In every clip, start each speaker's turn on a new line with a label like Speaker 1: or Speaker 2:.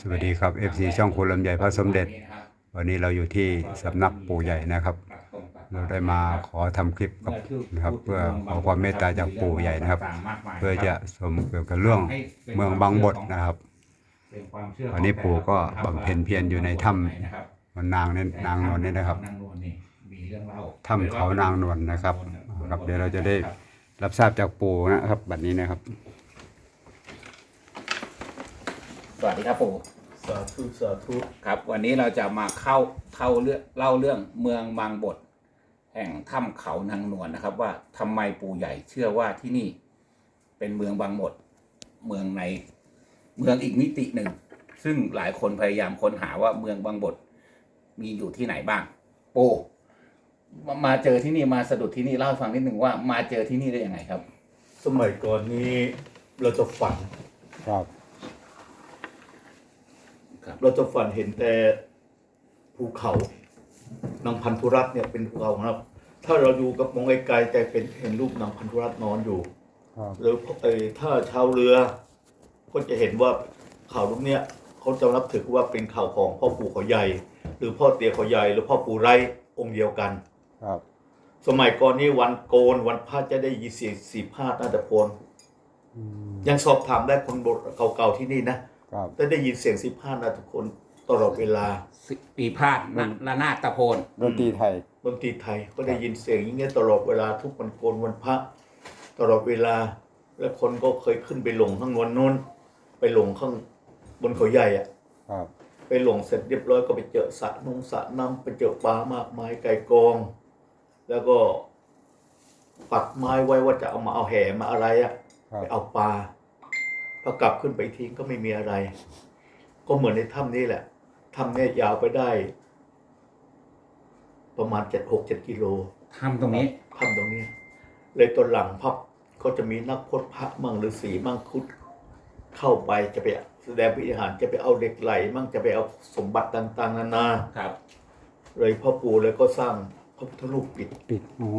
Speaker 1: สวัสดีครับ FC ช่องคุณลำใหญ่พระสมเด็จ วันนี้เราอยู่ที่สำนักปู่ใหญ่นะครับ เราได้มาขอทำคลิปกับนะครับ เพื่อขอความเมตตาจากปู่ใหญ่นะครับ เพื่อจะสมเกี่ยวกับเรื่องเมืองบางบทนะครับวันนี้ปู่ก็บำเพ็ญเพียรอยู่ในถ้ำมันนางนี่นางนวลนี่นะครับถ้ำเขานางนวลนะครับครับ เดี๋ยวเราจะได้รับทราบจากปู่นะครับ บัดนี้นะครับ
Speaker 2: สวัสดีครับปู่
Speaker 3: สาธุสาธุ
Speaker 2: ครับ วันนี้เราจะมาเข้าเข้าเรื่องเล่าเรื่องเมืองบางบท แห่งถ้ำเขานางนวลนะครับ ว่าทำไมปู่ใหญ่เชื่อว่าที่นี่ เป็นเมืองบางบท เมืองในเมืองอีกมิติหนึ่ง ซึ่งหลายคนพยายามค้นหาว่าเมืองบางบท มีอยู่ที่ไหนบ้าง ปู่มามาเจอที่นี่มาสะดุดที่นี่เล่าให้ฟังนิดหนึ่งว่ามาเจอที่นี่ได้ยังไงครับ
Speaker 3: สมัยก่อนนี้เราจะฝัน
Speaker 1: ครับ
Speaker 3: เราจะฝันเห็นแต่ภูเขานางพันธุรัตน์เนี่ยเป็นภูเขาครับถ้าเราอยู่กับมองไกลๆจะเป็นเห็นรูปนางพันธุรัตน์นอนอยู่
Speaker 1: ครับ
Speaker 3: หรือเออถ้าชาวเรือ ก็จะเห็นว่าเขาลูกเนี้ยเขาจะนับถือว่าเป็นข่าวของพ่อปู่เขาใหญ่ หรือพ่อเตียเขาใหญ่หรือพ่อปู่ไรองค์เดียวกัน
Speaker 1: ครับ
Speaker 3: สมัยก่อนนี้วันโกนวันพระจะได้ยินเสียงสีพาดนาฏพลยังสอบถามได้คนโบราณเก่าๆที่นี่นะ ครับได้ได้ยินเสียงสีพาดนาฏพลตลอดเวลา
Speaker 2: ปีพาดนะระนาดตะโพน
Speaker 1: ดนตรีไทย
Speaker 3: ดนตรีไทยก็ได้ยินเสียงอย่างเงี้ยตลอดเวลาทุกวันโกนวันพระตลอดเวลา และคนก็เคยขึ้นไปหลงข้างนวลนู้นไปหลงข้างบนเขาใหญ่อะ
Speaker 1: ครับ
Speaker 3: ไปหลงเสร็จเรียบร้อยก็ไปเจอสระนงสระน้ำไปเจอปลามากมายไก่กอง แล้วก็ปักไม้ไว้ว่าจะเอามาเอาแห่มาอะไรอะ
Speaker 1: ครับ
Speaker 3: ไปเอาปลา พอกลับขึ้นไปอีกทีก็ไม่มีอะไร ก็เหมือนในถ้ำนี้แหละถ้ำเนี่ยยาวไปได้ ประมาณเจ็ดหกเจ็ดกิโล
Speaker 2: ทำตรงนี้
Speaker 3: ถ้ำตรงนี้ เลยตอนหลังพับก็จะมีนักพจน์พระมั่งฤาษีมั่งคุด เข้าไปจะไปแสดงพิธีหารจะไปเอาเด็กไหลมั่งจะไปเอาสมบัติต่าง ๆ นานา
Speaker 2: ครับ
Speaker 3: เลยพ่อปู่เลยก็สร้างพระพุทธรูปปิด
Speaker 1: ปิดโอ้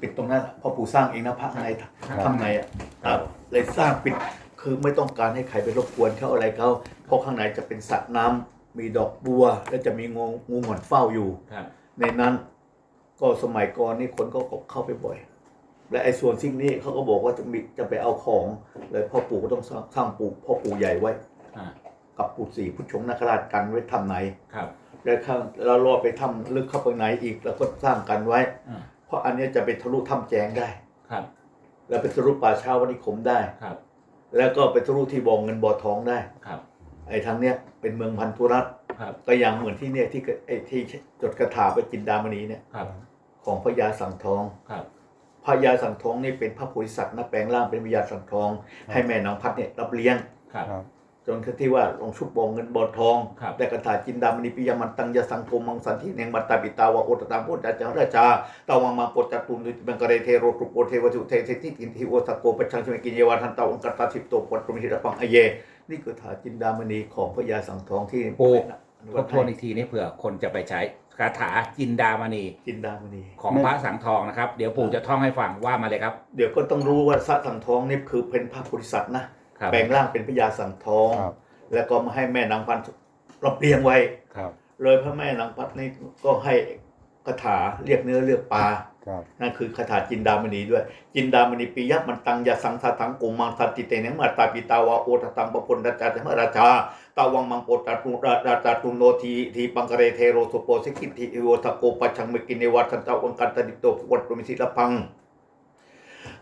Speaker 3: ปิดตรงนั้นพ่อปู่สร้างเองนะพระข้างใน
Speaker 2: ครับ
Speaker 3: ทำไงอะครับเลยสร้างปิด คือไม่ต้องการให้ใครไปรบกวนเขาอะไรเขาเพราะข้างในจะเป็นสระน้ำมีดอกบัว และจะมีงูงูหงอนเฝ้าอยู่
Speaker 2: ครับ
Speaker 3: ในนั้นก็สมัยก่อนนี่คนก็เข้าไปบ่อย และไอ้ส่วนสิ่งนี้เขาก็บอกว่าจะมีจะไปเอาของเลยพ่อปู่ก็ต้องสร้างสร้างปู่พ่อปู่ใหญ่ไว้
Speaker 2: อ่า
Speaker 3: กับปู่ศรีพุทธชงนาคราชกันไว้ทำไหน
Speaker 2: ครับ
Speaker 3: แล้วข้างเรารอไปทำลึกเข้าไปไหนอีกแล้วก็สร้างกันไว้
Speaker 2: อ่า
Speaker 3: เพราะอันเนี้ยจะเป็นทะลุถ้ำแจงได้
Speaker 2: ครับ
Speaker 3: แล้วเป็นทะลุป่าช้าวันิคมได้
Speaker 2: ครับ
Speaker 3: แล้วก็เป็นทะลุที่บ่อเงินบ่อทองได้
Speaker 2: ครับ
Speaker 3: ไอ้ทางเนี้ยเป็นเมืองพันธุรัตน์
Speaker 2: ครับ
Speaker 3: ก็อย่างเหมือนที่เนี่ยที่ไอ้ที่จดกระถาไปจินดามณีเนี่ย
Speaker 2: ครับ
Speaker 3: ของพระยาสังทอง
Speaker 2: ครับ
Speaker 3: พระยาสังทองนี่เป็นพระโพธิสัตว์นะแปลงร่างเป็นพระยาสังทอง ให้แม่นางพัดเนี่ยรับเลี้ยง
Speaker 2: ครับ
Speaker 1: ครับ
Speaker 3: จนที่ว่าลงชุบบ่อเงินบ่อทอง
Speaker 2: ครับ
Speaker 3: ได้กระถาจินดามณีปิยมันตังยาสังโกมังสันทิเนงมัตตาปิตาวะโอตตามพุทธจาราชาตาวังมังปตจตุนบังกะเรเทโรตุโปเทวทุเทเทติตินทิโอสโกปชังชเมกินเยวาทันตาวังกัตตาสิบโตปัตตุมิหิระปังอเย นี่คือถาจินดามณีของพระยาสังทองที่
Speaker 2: โอ้
Speaker 3: อนุ
Speaker 2: ท
Speaker 3: วั
Speaker 2: บ
Speaker 3: ต
Speaker 2: ทวนอีกทีนี้เผื่อคนจะไปใช้คาถาจินดามณี
Speaker 3: จินดามณี
Speaker 2: ของพระสังทองนะครับ เดี๋ยวปู่จะท่องให้ฟังว่ามาเลยครับ
Speaker 3: เดี๋ยวก็ต้องรู้ว่าพระสังทองนี่คือเป็นพระโพธิสัตว์นะ ครับแปลงร่างเป็นพระยาสังทอง
Speaker 1: ครับ
Speaker 3: แล้วก็มาให้แม่นางพันธุ์รับเลี้ยงไว้
Speaker 1: ครับ
Speaker 3: เลยพระแม่นางพัดนี่ก็ให้คาถาเรียกเนื้อเรียกปลา
Speaker 1: ครับ
Speaker 3: นั่นคือคาถาจินดามณีด้วย จินดามณีปิยะมันตังยาสังสาทังกุมังสัตติเตเนมาตาปิตาวาโอตตังปพุนราชาธรรมราชาตาวังมังโปตตุราราชาตุโนทีทีปังกะเรเทโรสุโปสิกิทิโอทโกปัจฉังเมกินเนวัตันตาวังกันตดิโตพวันตุมิสิลพัง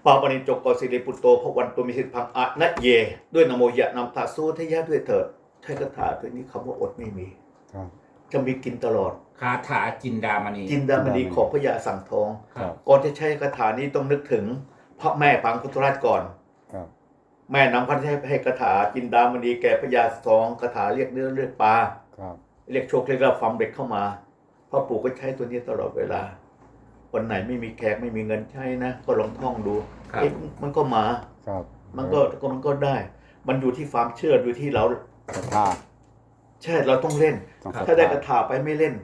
Speaker 3: ปาปนิจจกกสิริปุตโตพวันตุมิสิลพังอะนะเย ด้วยนโมยะนำทาสูทยะด้วยเถิดใช้คาถาตัวนี้คำว่าอดไม่มี
Speaker 1: ครับ
Speaker 3: จะมีกินตลอด
Speaker 2: คาถาจินดามณี
Speaker 3: จินดามณีของพระยาสังทอง
Speaker 2: ครับ
Speaker 3: ก่อนที่ใช้คาถานี้ต้องนึกถึงพระแม่ปังพุทธราชก่อน
Speaker 1: ครับ
Speaker 3: แม่นำพันให้ให้คาถาจินดามณีแก่พระยาสองคาถาเรียกเนื้อเรียกปลา
Speaker 1: ครับ
Speaker 3: เรียกโชคเรียกลาภความเด็กเข้ามาพ่อปู่ก็ใช้ตัวนี้ตลอดเวลา วันไหนไม่มีแขกไม่มีเงินใช้นะก็ลองท่องดู
Speaker 2: ครับ
Speaker 3: เอ๊ะมันก็มา
Speaker 1: ครับ
Speaker 3: มันก็ก็มันก็ได้ มันอยู่ที่ความเชื่ออยู่ที่เรา
Speaker 1: ศรัทธา
Speaker 3: ใช่เราต้องเล่น
Speaker 1: ต้องศรัทธ
Speaker 3: ถ้าได้คาถาไปไม่เล่น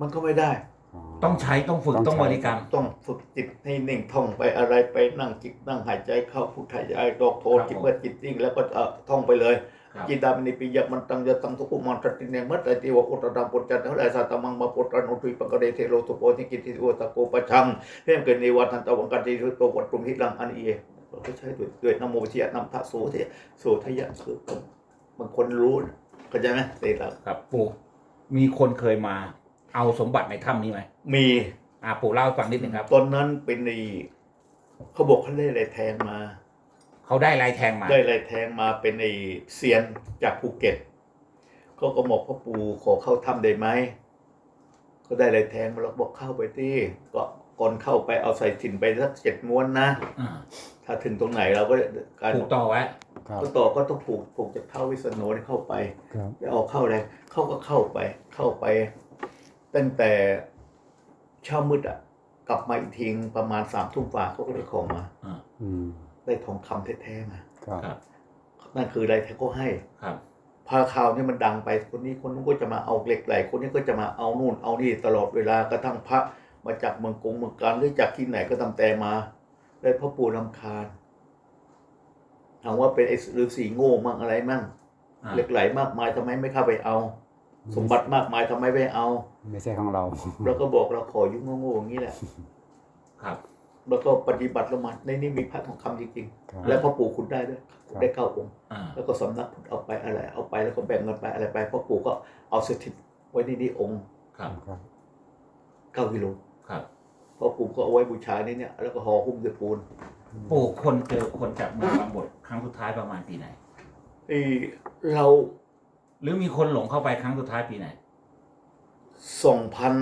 Speaker 3: มันก็ไม่ได้
Speaker 1: อ๋อ
Speaker 2: ต้องใช้ต้องฝึก
Speaker 1: ต้อง
Speaker 2: ต้อง
Speaker 1: ใช้
Speaker 2: บริกรรม
Speaker 3: ต้องฝึกจิตให้นิ่งท่องไปอะไรไปนั่งจิตนั่งหายใจเข้าพุทหายใจออกโท
Speaker 2: ครับ
Speaker 3: จิต
Speaker 2: ผม
Speaker 3: เมื่อจิตนิ่งแล้วก็เอ่อท่องไปเลย
Speaker 2: ครับ
Speaker 3: จินดามณีปิยมันตังยตังทุกุมันตติเนมัตตติวะอุตตะปุจจันทะไรสัตมังมาปุตตะนุทุยปังกะเดเทโลตุโปนิกิติโอตะโกปะชังเพ่มเกินในวันทันตะวังกันติโตวัตตุมหิลังอันเอเราก็ใช้ด้วยด้วยนโมวิเชียนำทะโสเทโสทยะคือบางคนรู้เข้าใจไหมเตละ
Speaker 2: ครับปู่มีคนเคยมาเอาสมบัติในถ้ำนี้ไหม
Speaker 3: มี
Speaker 2: อ่าปู่เล่าฟังนิดหนึ่งครับ
Speaker 3: ตอนนั้นเป็นในเขาบอกเขาได้อะไรแทงมา
Speaker 2: เขาได้ลายแทงมา
Speaker 3: ได้อะไรแทงมาเป็นไอเซียนจากภูเก็ตเขาก็บอกพ่อปู่ขอเข้าถ้ำได้ไหมก็ได้อะไรแทงมาแล้วบอกเข้าไปที่ก็ก่อนเข้าไปเอาใส่ถิ่นไปสักเจ็ดม้วนนะ
Speaker 2: อ่า
Speaker 3: ถ้าถึงตรงไหนเราก็การ
Speaker 2: ผูกต่อไว้
Speaker 1: ครับ
Speaker 3: ก็ต่อก็ต้องผูกผูกจากเท้าวิษณุให้เข้าไป
Speaker 1: ครับ
Speaker 3: ไปเอาเข้าอะไรเข้าก็เข้าไป เข้าไป ตั้งแต่เช้ามืดอะ กลับมาอีกทีประมาณสามทุ่มฝ่าเขาก็ได้ของมา
Speaker 2: อ่า
Speaker 1: อืม
Speaker 3: ได้ทองคำแท้ๆมา
Speaker 1: ครับ
Speaker 2: ครับ
Speaker 3: นั่นคืออะไรที่เขาให้
Speaker 2: ครับ
Speaker 3: พาข่าวเนี่ยมันดังไปคนนี้คนนู้นก็จะมาเอาเหล็กไหลคนนี้ก็จะมาเอานู่นเอานี่ตลอดเวลากระทั่งพระมาจากเมืองกรุงเมืองการหรือจากที่ไหนก็ตามแต่มา ได้พ่อปู่ลำคาญถามว่าเป็นไอ้ฤาษีโง่มั่งอะไรมั่ง
Speaker 2: อ่า
Speaker 3: เหล็กไหลมากมายทำไมไม่เข้าไปเอา สมบัติมากมายทำไมไม่เอา
Speaker 1: ไม่ใช่ของเรา
Speaker 3: แล้วก็บอกเราขอยุ่งโง่ๆอย่างนี้แหละ
Speaker 2: ครับ
Speaker 3: แล้วก็ปฏิบัติลงมาในนี้มีพระทองคำจริง
Speaker 1: ครับ
Speaker 3: ๆและพ่อปู่คุณได้ด้วย
Speaker 1: ครับ
Speaker 3: ได้เก้าองค์
Speaker 2: อ่า
Speaker 3: แล้วก็สำนักพุทธเอาไปอะไร เอาไปแล้วก็แบ่งกันไปอะไรไปพ่อปู่ก็เอาสถิตไว้ในนี้องค์
Speaker 2: ครับ
Speaker 1: ครับ
Speaker 3: เก้ากิโล
Speaker 2: ครับ
Speaker 3: พ่อปู่ก็เอาไว้บูชาในเนี่ยแล้วก็ห่อหุ้มด้วยปูน
Speaker 2: ปู่คนเจอคนจากเมืองบางบทครั้งสุดท้ายประมาณปีไหน
Speaker 3: เอ้เรา
Speaker 2: หรือมีคนหลงเข้าไปครั้งสุดท้ายปีไหน
Speaker 3: สองพัน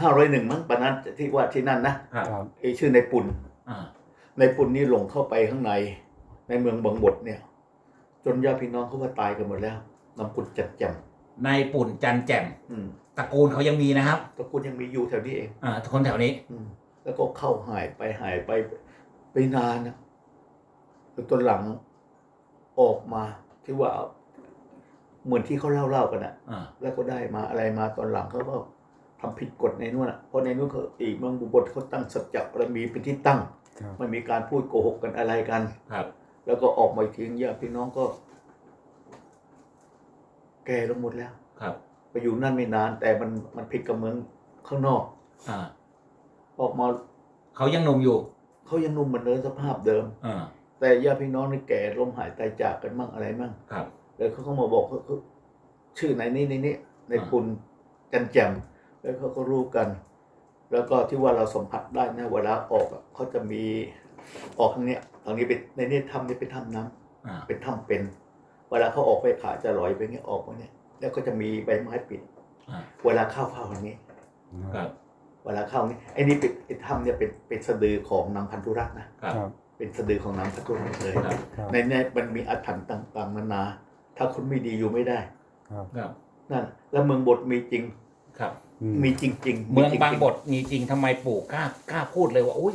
Speaker 3: ห้าร้อยหนึ่งมั้งปะนั้นที่ว่าที่นั่นนะครับ
Speaker 1: ครับ
Speaker 3: ไอ้ชื่อในปุ่น
Speaker 2: อ่า
Speaker 3: ในปุ่นนี่หลงเข้าไปข้างใน ในเมืองบางบทเนี่ย จนญาติพี่น้องเขาว่าตายกันหมดแล้วนำกุลจัดแจม
Speaker 2: ในปุ่นจันแจ่ม
Speaker 3: อืม
Speaker 2: ตระกูลเขายังมีนะครับ
Speaker 3: ตระกูลยังมีอยู่แถวนี้เอง
Speaker 2: อ่าคนแถวนี้
Speaker 3: อืมแล้วก็เข้าหายไปหายไปไปนานนะแล้วตอนหลังออกมาที่ว่า เหมือนที่เขาเล่าเล่าๆกันอะ
Speaker 2: อ่า
Speaker 3: แล้วก็ได้มาอะไรมาตอนหลังเขาก็ ทำผิดกฎในนู้นอะเพราะในนู้นเขาอีกเมืองบุบทเขาตั้งสัจจะบารมีเป็นที่ตั้ง
Speaker 1: ครับ
Speaker 3: ไม่มีการพูดโกหกกันอะไรกัน
Speaker 2: ครับ
Speaker 3: แล้วก็ออกมาอีกทีญาติพี่น้องก็ แก่ลงหมดแล้ว
Speaker 2: ครับ
Speaker 3: ไปอยู่นั่นไม่นาน แต่มันมันผิดกับเมืองข้างนอก
Speaker 2: อ่า
Speaker 3: ออกมา
Speaker 2: เขายังหนุ่มอยู่
Speaker 3: เขายังหนุ่มเหมือนเดิมสภาพเดิม
Speaker 2: อ่า
Speaker 3: แต่ญาติพี่น้องนี่แก่ล้มหายตายจากกันมั่งอะไรมั่ง
Speaker 2: ครับ
Speaker 3: แล้วเขาก็มาบอกเขาเขาชื่อไหนนี่นี่นี่ใน
Speaker 2: อ่า
Speaker 3: ปุนจันแจม แล้วเขาก็รู้กัน แล้วก็ที่ว่าเราสัมผัสได้นะเวลาออกอะเขาจะมีออกทางเนี้ยทางนี้เป็นในนี้ถ้ำนี่เป็นถ้ำน้ำ
Speaker 2: อ่า
Speaker 3: เป็นถ้ำเป็น เวลาเขาออกไปขาจะลอยไปเงี้ยออกมาเนี่ย แล้วก็จะมีใบไม้ปิด
Speaker 2: อ่า
Speaker 3: เวลาเข้าเข้าทางนี้
Speaker 2: ครับ
Speaker 3: เวลาเข้านี่ไอ้นี่เป็นไอ้ถ้ำเนี่ยเป็นเป็นสะดือของนางพันธุรัตน์นะ
Speaker 2: ครับ
Speaker 1: ครับ
Speaker 3: เป็นสะดือของนางพันธุรัตน์เลย
Speaker 2: ครับ
Speaker 1: ครับ
Speaker 3: ในนี้มันมีอาถรรพ์ต่างๆนานา ถ้าคนไม่ดีอยู่ไม่ได้
Speaker 1: ครับ
Speaker 2: ครับ
Speaker 3: นั่นแล้วเมืองบทมีจริง
Speaker 2: ครับ
Speaker 1: อื
Speaker 3: มีจริง ๆ
Speaker 2: เมือง
Speaker 3: จริๆ
Speaker 2: บางบทมีจริงทำไมปู่กล้ากล้าพูดเลยว่าอุ้ย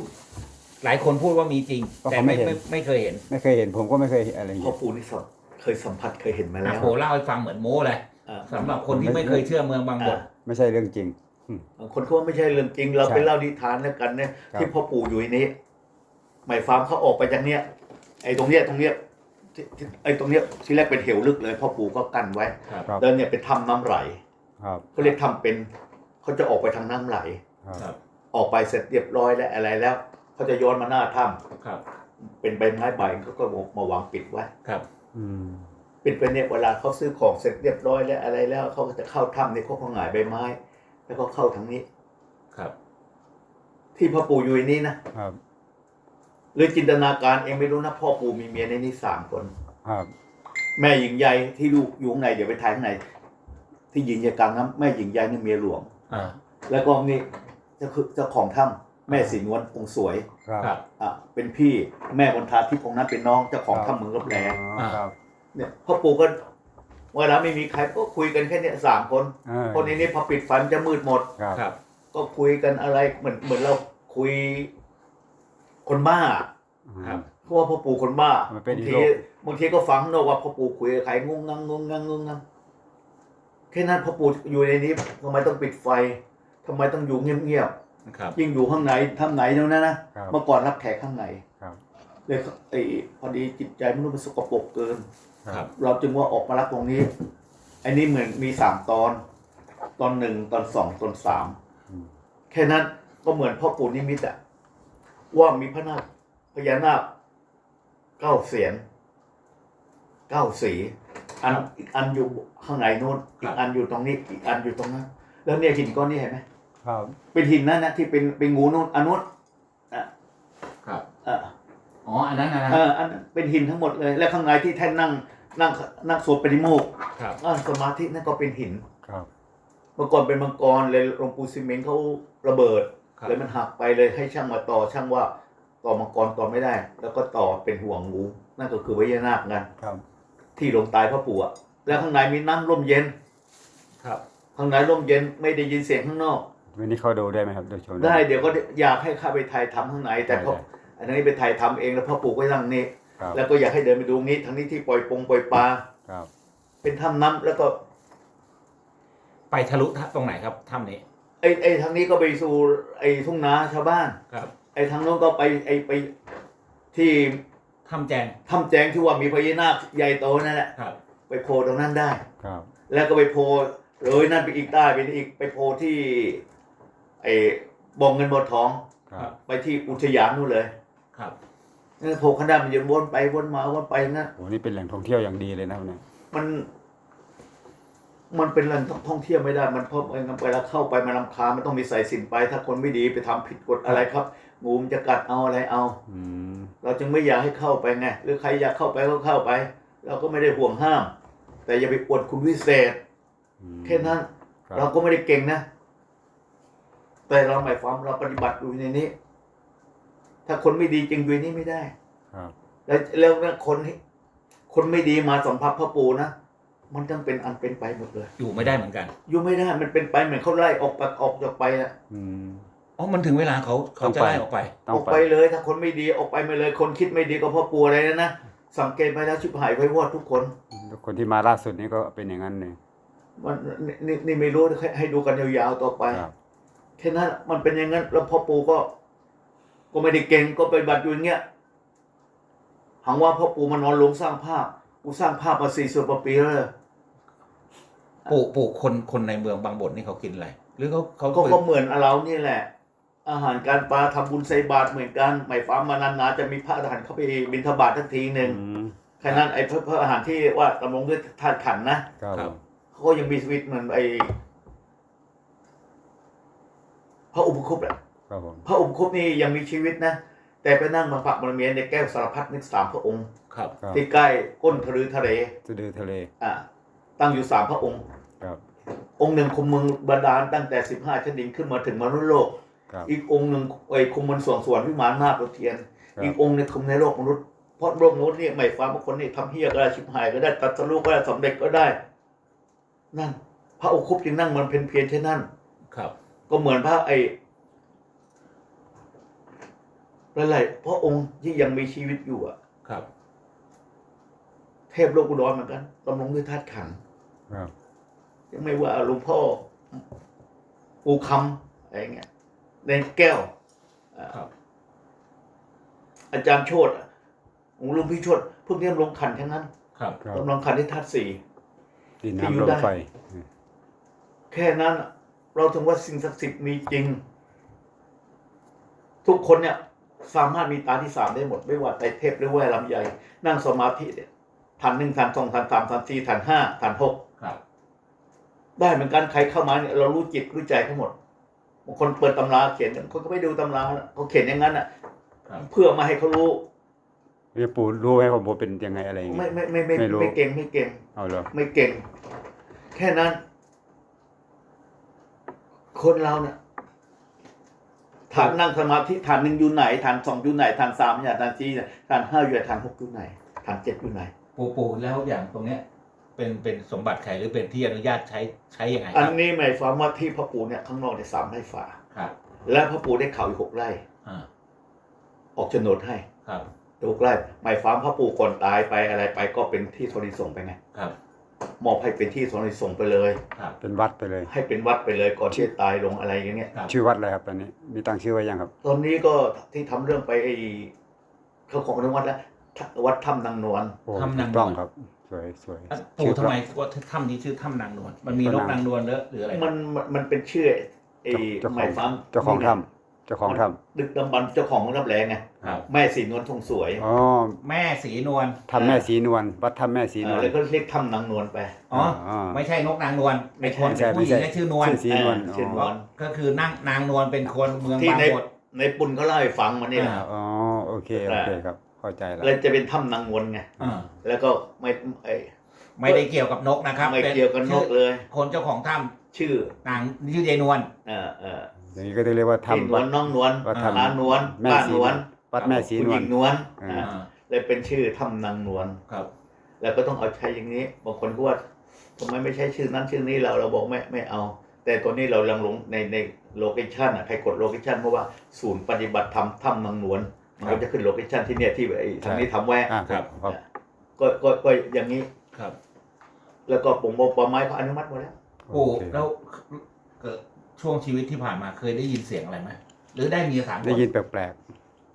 Speaker 2: หลายคนพูดว่ามีจริงแต่ไม่ไม่ไม่เคยเห็น
Speaker 1: ไม่เคยเห็นผมก็ไม่เคยเห็นอะไรอย่าง
Speaker 3: พ่อ
Speaker 1: เงี้ย
Speaker 3: ปู่นี่สัมเคยสัมผัสเคยเห็นมา
Speaker 2: อะ
Speaker 3: แล้ว
Speaker 2: ปู่เล่าให้ฟังเหมือนโม้เลย
Speaker 3: อ่า
Speaker 2: สำหรับคนที่ไม่เคยเชื่อเมืองบางบท
Speaker 1: ไม่ใช่เรื่องจริง
Speaker 3: บางคนเขาว่าไม่ใช่เรื่องจริง เรา
Speaker 1: ใช่
Speaker 3: ไปเล่านิทานแล้วกันเนี่ย
Speaker 1: ครับ
Speaker 3: ที่พ่อปู่อยู่ในนี้หมายความเขาออกไปจากเนี้ยไอ้ตรงเนี้ยตรงเนี้ยที่ที่ไอ้ตรงเนี้ยที่แรกเป็นเหวลึกเลยพ่อปู่ก็กันไว้
Speaker 2: ครับ
Speaker 1: ครับ
Speaker 3: แล้วเนี่ยเป็นถ้ำน้ำไหล
Speaker 1: ครับ
Speaker 3: เขาเรียกทำเป็น เขาจะออกไปทางน้ำไหล
Speaker 1: ครับ
Speaker 2: ครับ
Speaker 3: ออกไปเสร็จเรียบร้อยแล้วอะไรแล้วเขาจะย้อนมาหน้าถ้
Speaker 2: ครับำ
Speaker 3: เป็นใบไม้ใบเขาก็มาวางปิดไว้
Speaker 2: ครับ
Speaker 1: อืม
Speaker 3: ปิดไปเนี่ยเวลาเขาซื้อของเสร็จเรียบร้อยแล้วอะไรแล้วเขาก็จะเข้าถ้ำเนี่ยเขาก็หงายใบไม้ แล้วก็เข้าทางนี้
Speaker 2: ครับ
Speaker 3: ที่พ่อปู่อยู่ในนี้นะครับ หรือจินตนาการเองไม่รู้นะพ่อปู่มีเมียในนี้สามคน
Speaker 1: ครับ
Speaker 3: แม่หญิงใหญ่ที่ลูกอยู่ข้างในเดี๋ยวไปถ่ายข้างในที่หญิงใหญ่กลางน้ำแม่หญิงใหญ่นี่เมียหลวง
Speaker 2: อ่า
Speaker 3: แล้วก็นี่เจ้าคือเจ้าของถ้ำแม่สีนวลองค์สวย
Speaker 1: ครับ
Speaker 2: ครับ
Speaker 3: อะเป็นพี่แม่บนทาที่องค์นั้นเป็นน้องเจ้าของถ้ำเมืองรับแล
Speaker 1: อ๋อครับ
Speaker 3: เนี่ยพ่อปู่ก็เวลาไม่มีใครก็คุยกันแค่เนี้ยสามคน
Speaker 1: เออ
Speaker 3: คนนี้นี่พอปิดฟันจะมืดหมด
Speaker 1: ครับ
Speaker 2: ครับ
Speaker 3: ก็คุยกันอะไรเหมือนเหมือนเราคุยคนบ้า
Speaker 2: ครับ
Speaker 3: เพราะว่าพ่อปู่คนบ้า
Speaker 1: มันเป็น
Speaker 3: บาง
Speaker 1: อี
Speaker 3: ที
Speaker 1: โลก
Speaker 3: บางทีก็ฟังเนอะว่าพ่อปู่คุยกับใครงงงังงงงังงงงัง แค่นั้นพ่อปู่อยู่ในนี้ทำไมต้องปิดไฟทำไมต้องอยู่เงียบ
Speaker 2: ครับ
Speaker 3: ๆยิ่งอยู่ข้างในทำไหนตรงนั้นนะครับเมื่อก่อนรับแขกข้างใน
Speaker 1: ครับ
Speaker 3: เลยไอ้พอดีจิตใจมนุษย์มันสกปรกเกิน
Speaker 2: ครับ
Speaker 3: เราจึงว่าออกมารักตรงนี้ไอ้นี่เหมือนมีสามตอน ตอนหนึ่งตอนสองตอนสาม
Speaker 1: อืม
Speaker 3: แค่นั้นก็เหมือนพ่อปู่นิมิตอะว่ามีพระนาคพญานาคเก้าเสียนเก้าสี อันอีกอันอยู่ข้างในนู้นอีกอันอยู่ตรงนี้อีกอันอยู่ตรงนั้น แล้วเนี่ยหินก้อนนี้เห็นไหม
Speaker 1: ครับ
Speaker 3: เป็นหินนั่นนะที่เป็นเป็นงูนู้นอันนู้นอะ
Speaker 2: ครับ
Speaker 3: อะ
Speaker 2: อ๋ออันนั้นนะนะ
Speaker 3: เอออันนั้นเป็นหินทั้งหมดเลย และข้างในที่แท่นนั่งนั่งนั่งสวดปฏิโมกข์
Speaker 2: ครับ
Speaker 3: อะสมาธินั่นก็เป็นหิน
Speaker 1: ครับ
Speaker 3: เมื่อก่อนเป็นมังกรเลยหลวงปู่ซีเมนต์เขาระเบิด
Speaker 2: ครับ
Speaker 3: เลยมันหักไปเลยให้ช่างมาต่อช่างว่าต่อมังกรต่อไม่ได้ แล้วก็ต่อเป็นห่วงงูนั่นก็คือพญานาคกัน
Speaker 1: ครับ
Speaker 3: ที่หลงตายพระปู่อะแล้วข้างในมีน้ำร่มเย็น
Speaker 2: ครับ
Speaker 3: ข้างในร่มเย็นไม่ได้ยินเสียงข้างนอก
Speaker 1: วันนี้เข้าดูได้ไหมครับดูชม
Speaker 3: ได้เดี๋ยวก็อยากให้ข้าไปถ่ายทำข้างใน แต่เขา
Speaker 1: ได้
Speaker 3: อันนี้ไปถ่ายทำเองแล้วพ่อปู่ก็นั่งนี่
Speaker 1: ครับ
Speaker 3: แล้วก็อยากให้เดินไปดูงี้ทั้งนี้ที่ปล่อยปงปล่อยปลา
Speaker 1: ครับ
Speaker 3: เป็นถ้ำน้ำแล้วก็
Speaker 2: ไปทะลุตรงไหนครับถ้ำนี้
Speaker 3: ไอ้ไอ้ทางนี้ก็ไปสู่ไอ้ทุ่งนาชาวบ้าน
Speaker 2: ครับ
Speaker 3: ไอ้ทางโน้นก็ไปไอ้ไปที่
Speaker 2: ถ้ำแจง
Speaker 3: ถ้ำแจงที่ว่ามีพญานาคใหญ่โตนั่นแหละ
Speaker 2: ครับ
Speaker 3: ไปโผล่ตรงนั้นได้
Speaker 1: ครับ
Speaker 3: แล้วก็ไปโผล่เลยนั่นไปอีกได้ไปอีกไปโผล่ที่ไอ้บ่องเงินบ่อทอง
Speaker 1: ครับ
Speaker 3: ไปที่อุทยานนู่นเลย
Speaker 2: ครับ
Speaker 3: นั่นโผล่ข้างหน้ามันยืนวนไปวนมาวนไปนั่น
Speaker 1: โอ้นี่เป็นแหล่งท่องเที่ยวอย่างดีเลยนะครับเนี่ย
Speaker 3: มัน มันเป็นแหล่งท่องเที่ยวไม่ได้มันเพราะมันไปแล้วเข้าไปมันลำคาญมันต้องมีสายสินไป ถ้าคนไม่ดีไปทำผิดกฎอะไรครับ งูมันจะกัดเอาอะไรเอา
Speaker 1: อืม
Speaker 3: เราจึงไม่อยากให้เข้าไปไงหรือใครอยากเข้าไปก็เข้าไป เราก็ไม่ได้ห่วงห้าม แต่อย่าไปอวดคุณวิเศษ
Speaker 1: อืม
Speaker 3: แค่นั้น
Speaker 1: ครับ
Speaker 3: เราก็ไม่ได้เก่งนะ แต่เราหมายความเราปฏิบัติอยู่ในนี้ ถ้าคนไม่ดีจริงอยู่ในนี้ไม่ได้
Speaker 1: ครับ
Speaker 3: แล้วแล้วนะคนที่คนไม่ดีมาสัมผัสพระปู่นะมันต้องเป็นอันเป็นไปหมดเลย
Speaker 2: อยู่ไม่ได้เหมือนกัน
Speaker 3: อยู่ไม่ได้มันเป็นไปเหมือนเขาไล่ออกไปออกจากไปอะ
Speaker 1: อืม
Speaker 2: อ๋อมันถึงเวลาเขาเขา
Speaker 1: ต้อง
Speaker 2: จะ
Speaker 1: ไป
Speaker 2: ไล่ออกไป
Speaker 1: ต้อ
Speaker 3: องอก
Speaker 1: ไป
Speaker 3: ไปเลยถ้าคนไม่ดีออกไปมาเลย คนคิดไม่ดีก็พ่อปู่อะไรนะนะสังเกตไปแล้วชิบหายไว้วอดทุกคน
Speaker 1: คนที่มาล่าสุดนี่ก็เป็นอย่างนั้นเลย
Speaker 3: มันนี่นี่นี่ไม่รู้ให้ให้ดูกันยาวๆต่อไป
Speaker 1: ครับ
Speaker 3: แค่นั้นมันเป็นอย่างนั้นแล้วพ่อปู่ก็ ก็ไม่ได้เก่งก็ไปบัตรอยู่อย่างเงี้ยหังว่าพ่อปู่มานอนลงสร้างภาพกูสร้างภาพมาสี่สิบกว่าปีแล้วเลย
Speaker 2: ปลูกปลูกคนคนในเมืองบางบทนี่เขากินอะไรหรือเขาเขา
Speaker 3: ก็ก็เหมือนเรานี่แหละ อาหารการปลาทำบุญใส่บาตรเหมือนกันหมายความมานานๆจะมีพระอรหันต์เข้าไปบิณฑบาตทักทีหนึ่ง
Speaker 1: อืม
Speaker 3: แค่นั้นไอ้พระพระอาหารที่ว่าดำรงด้วยธาตุขันธ์นะครับ
Speaker 2: ครับ
Speaker 3: เขาก็ยังมีชีวิตเหมือนไอ้พระอุปคุปแหละ
Speaker 1: ครับผม
Speaker 3: พระอุปคุปนี่ยังมีชีวิตนะแต่ไปนั่งมาฝักบารมีในแก้วสารพัดนึกสามพระองค์
Speaker 2: ครับ
Speaker 1: ครับ
Speaker 3: ที่ใกล้ก้นทะเลทะเล
Speaker 1: สะดือทะเล
Speaker 3: อ่าตั้งอยู่สามพระองค์
Speaker 1: ครับ
Speaker 3: องค์หนึ่งคุมเมืองบาดาลตั้งแต่สิบห้าชั้นดินขึ้นมาถึงมนุษย์โลก
Speaker 1: ครับ
Speaker 3: อีกองค์หนึ่งไอ้คุมบนสวงสวรรค์วิมานนาคเทียน
Speaker 1: ครับ
Speaker 3: อีกองค์หนึงคุมในโลกมนุษย์เพราะโลกมนุษย์นี่หมายความว่าคนนี่ทำเฮียก็ได้ชิบหายก็ได้ตัดสรุก็ได้สำเร็จก็ได้ นั่น พระอุคุปจึงนั่งมันเพียนเพียนเช่นนั้น
Speaker 2: ครับ
Speaker 3: ก็เหมือนพระไอ้หลายๆพระองค์ที่ยังมีชีวิตอยู่อะ
Speaker 2: ครับ
Speaker 3: เทพโลกอุดรเหมือนกันดำรงด้วยธาตุขันธ์
Speaker 1: ครับ
Speaker 3: ยังไม่ว่าหลวงพ่อปูคำอะไรเงี้ย ในแก้วอ่า
Speaker 2: ครับ
Speaker 3: อาจารย์โชตองค์ลุงพี่โชตพวกนี้ดำรงขันธ์ทั้งนั้น
Speaker 2: ครับ
Speaker 1: ครับ
Speaker 3: ดำรงขันธ์ที่ธาตุสี่
Speaker 1: ดิน
Speaker 3: ที่อยู่
Speaker 1: น้ำล
Speaker 3: ได้
Speaker 1: มไฟ
Speaker 3: แค่นั้นอะเราถึงว่าสิ่งศักดิ์สิทธิ์มีจริง ทุกคนเนี่ย สามารถมีตาที่สามได้หมด ไม่ว่าไตรเทพหรือว่าลำใหญ่นั่งสมาธิเนี่ยฐานหนึ่งฐานสองฐานสามฐานสี่ฐานห้าฐานหก
Speaker 2: ครับ
Speaker 3: ได้เหมือนกันใครเข้ามาเนี่ยเรารู้จิตรู้ใจทั้งหมด บางคนเปิดตำราเขียนบางคนก็ไม่ดูตำราเขาเขียนอย่างนั้นอะ
Speaker 2: ครับ
Speaker 3: เพื่อมาให้เขารู้
Speaker 1: นี่ปู่รู้ไหมว่าผมเป็นยังไงอะไรอย่าง
Speaker 3: ไม่
Speaker 1: เงี้ย
Speaker 3: ไม่ไม่ไม่
Speaker 1: ไม่รู้
Speaker 3: ไม่เก่งไม่เก่ง
Speaker 1: เอาเหรอ
Speaker 3: ไม่เก่ง แค่นั้น คนเราเนี่ยฐานนั่งสมาธิฐานหนึ่งอยู่ไหนฐานสองอยู่ไหนฐานสามอยู่ไหนฐานสี่เนี่ยฐานห้าอยู่ไหนฐานหกอยู่ไหนฐานเจ็ดอยู่ไหน
Speaker 2: ปูปูแล้วอย่างตรงเนี้ย เป็นเป็นสมบัติใครหรือเป็นที่อนุญาตใช้ใช้ยังไงค
Speaker 3: อัน
Speaker 2: รับ
Speaker 3: นี้หมายความว่าที่พระปู่เนี่ยข้างนอกเนี่ยสามไร่ฝ่า
Speaker 2: ครับ
Speaker 3: และพระปู่ได้ข่าวอีกหกไร่
Speaker 2: อ่า
Speaker 3: ออกโฉนดให้
Speaker 2: ครับ
Speaker 3: หกไร่หมายความพระปู่ก่อนตายไปอะไรไปก็เป็นที่ธรณีสงฆ์ไปไง
Speaker 2: ครับ
Speaker 3: มอบให้เป็นที่ธรณีสงฆ์ไปเลย
Speaker 2: ครับ
Speaker 1: เป็นวัดไปเลย
Speaker 3: ให้เป็นวัดไปเลยก่อนที่จะตายลงอะไรอย่างเงี้ย
Speaker 2: ครับ
Speaker 1: ชื่อวัดอะไรครับตอนนี้ มีตั้งชื่อไว้ยังครับ
Speaker 3: ตอนนี้ก็ที่ทำเรื่องไปไอ้เขาของอนุวัดแล้ว วัดถ้ำนางนวล
Speaker 1: โอ้
Speaker 2: ทำนาง
Speaker 1: ถูกต้อง
Speaker 2: นวล
Speaker 1: ครับ วยสวย
Speaker 2: อะปู่ทำไมว่าถ้ำนี้ชื่อถ้ำนางนวลมันมีนกนางนวลหรือหรืออะไร
Speaker 3: มันมันมันเป็นชื่อไอ้
Speaker 1: เจ้าข
Speaker 3: ห
Speaker 1: อ
Speaker 3: มางยความ
Speaker 1: เจ้าของถ้ำเจ้าของถ้
Speaker 3: ดึกดำบรรพ์เจ้าของรับแรงไง
Speaker 2: ครับ
Speaker 3: แม่สีนวลทรงสวยำ
Speaker 1: อ๋อ
Speaker 2: แม่สีนวล
Speaker 1: ทำแม่สีนวลวัดทำแม่สีนวล
Speaker 3: เลยก็เรียกถ้ำนางนวลไป
Speaker 2: อ๋อ
Speaker 1: อ๋อ
Speaker 2: ไม่ใช่นกนางนวล
Speaker 3: ไม่ใช่
Speaker 2: คน
Speaker 1: ไม่ใช่
Speaker 2: ผู้หญิง
Speaker 1: ไม่ใช่
Speaker 2: เนี่ยชื่อนวล
Speaker 1: ชื่อสีนวล
Speaker 3: อ่าชื่อนวล
Speaker 2: ก็คือนั่งนางนวลเป็นคนเมือง
Speaker 3: ที่
Speaker 2: บาง
Speaker 3: ใน
Speaker 2: บด
Speaker 3: ในปุ่นเขาเล่าให้ฟังมานี่แหละ
Speaker 2: อ่า
Speaker 1: อ๋อโอเคโอเคครับ เข้าใจแล้ว
Speaker 3: เลยจะเป็นถ้ำนางนวลไง
Speaker 2: อ่า
Speaker 3: แล้วก็ไม่ไอ้
Speaker 2: ไม่ได้เกี่ยวกับนกนะครับ
Speaker 3: ไม่
Speaker 2: ป็
Speaker 3: เกี่ยวกับนกเลย
Speaker 2: คนเจ้าของถ้
Speaker 3: ชื่อำ
Speaker 2: นางชื่อยายนวล
Speaker 3: เออเออ
Speaker 1: อย่างนี้ก็จะเรียกว่า
Speaker 3: พี่น
Speaker 1: ทำ
Speaker 3: ว
Speaker 1: วั
Speaker 3: ล
Speaker 1: ด
Speaker 3: น้องนวล
Speaker 1: วัด
Speaker 2: ทำ
Speaker 3: ตานวล
Speaker 1: แม่
Speaker 3: ป้า
Speaker 1: สี
Speaker 3: นวล
Speaker 1: วัดแม่สี
Speaker 3: ผู้
Speaker 1: น
Speaker 3: ห
Speaker 1: ว
Speaker 3: ญิ
Speaker 1: ล
Speaker 3: งนวล
Speaker 1: อ่า
Speaker 3: อ่าเลยเป็นชื่อถ้ำนางนวล
Speaker 2: ครับ
Speaker 3: แล้วก็ต้องเอาใช้อย่างนี้บางคนก็ว่าทำไมไม่ใช่ชื่อนั้นชื่อนี้เราเราบอกไม่ไม่เอา แต่ตัวนี้เราลังลงในในโลเคชันอะใครกดโลเคชันเพราะว่าศูนย์ปฏิบัติธรรมถ้ำนางนวล มันก็จะขึ้นโลเคชันที่เนี่ยที่ไอ้ทางนี้ทำไว้
Speaker 1: อ่า
Speaker 2: ครับ
Speaker 1: ครับ
Speaker 3: ก็ก็ก็อย่างนี้
Speaker 2: ครับ
Speaker 3: แล้วก็ปงบปอไม้เขาอนุมัติหมดแล้ว
Speaker 2: โอ้
Speaker 1: โอเค
Speaker 2: แล้วเกิดช่วงชีวิตที่ผ่านมาเคยได้ยินเสียงอะไรไหมหรือได้มีสามคน
Speaker 1: ได้ยินแปลก